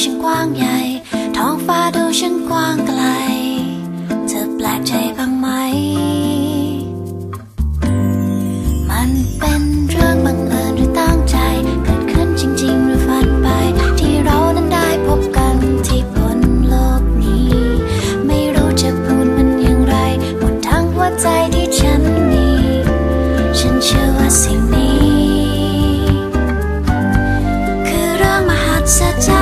ฉันกว้างใหญ่ ท้องฟ้าดูช่างกว้างไกล เธอแปลกใจบ้างไหม มันเป็นเรื่องบังเอิญหรือตั้งใจ เกิดขึ้นจริง ๆ หรือฝันไป ที่เรานั้นได้พบกันที่บนโลกนี้ ไม่รู้จะพูดมันอย่างไรบนทั้งหัวใจที่ฉันมี ฉันเชื่อว่าสิ่งนี้ คือเรื่องมหัศจรรย์